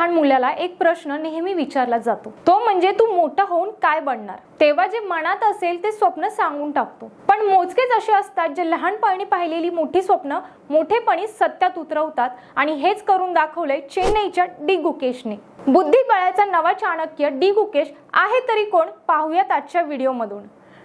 लहान मुलाला एक प्रश्न नेहमी विचारला जातो. तो म्हणजे तू मोठा होऊन काय बनणार? तेव्हा जे मनात असेल ते स्वप्न सांगून टाकतो. पण मोजकेच असे असतात जे लहानपणी पाहिलेली मोठी स्वप्न मोठेपणी सत्यात उतरवतात आणि हेच करून दाखवलंय चेन्नईच्या डी गुकेशने. बुद्धिबळाचा नवा चाणक्य डी गुकेश आहे तरी कोण? पाहूयात आजच्या व्हिडिओमधून.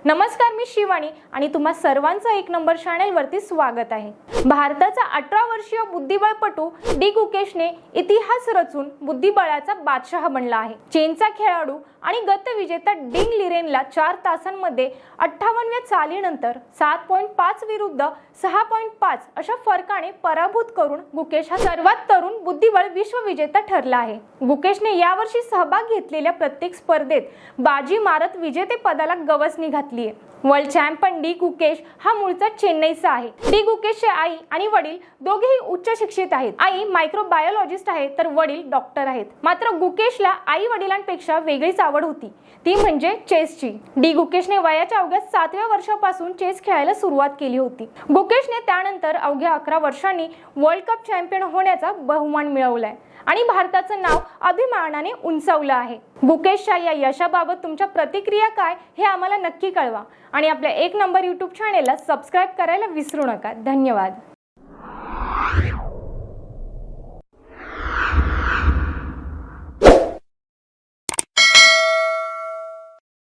नमस्कार मी शिवानी आणि तुम्हा सर्वांचं एक नंबर चॅनेलवरती स्वागत आहे. भारताचा अठरा वर्षीय बुद्धिबळपटू डी गुकेशने इतिहास रचून बुद्धिबळाचा बादशाह बनला आहे. चीनचा खेळाडू आणि गतविजेता डिंग लिरेनला चार तासांमध्ये अठ्ठावन्नव्या चालीनंतर सात पॉईंट पाच विरुद्ध सहा पॉईंट पाच अशा फरकाने पराभूत करून गुकेश हा सर्वात तरुण बुद्धिबळ विश्वविजेता ठरला आहे. गुकेशने यावर्षी सहभाग घेतलेल्या प्रत्येक स्पर्धेत बाजी मारत विजेतेपदाला गवसणी घातली. आहे. वर्ल्ड चॅम्पियन डी गुकेश हा मूळचा चेन्नईचा आहे. डी गुकेशचे आई आणि वडील दोघेही उच्च शिक्षित आहेत. आई मायक्रोबायोलॉजिस्ट आहे तर वडील डॉक्टर आहेत. मात्र गुकेशला आई वडिलांपेक्षा वेगळीच आवड होती. ती म्हणजे चेसची. डी गुकेशने वयाच्या अवघ्या सातव्या वर्षापासून चेस खेळायला सुरुवात केली होती. गुकेशने त्यानंतर अवघ्या अकरा वर्षांनी वर्ल्ड कप चॅम्पियन होण्याचा बहुमान मिळवलाय. आणि भारताचं नाव अभिमानाने उंचावलं आहे. गुकेशच्या या यशाबाबत तुमच्या प्रतिक्रिया काय हे आम्हाला नक्की कळवा. आणि आपल्या एक नंबर यूट्यूब चॅनेलला सबस्क्राईब करायला विसरू नका. धन्यवाद.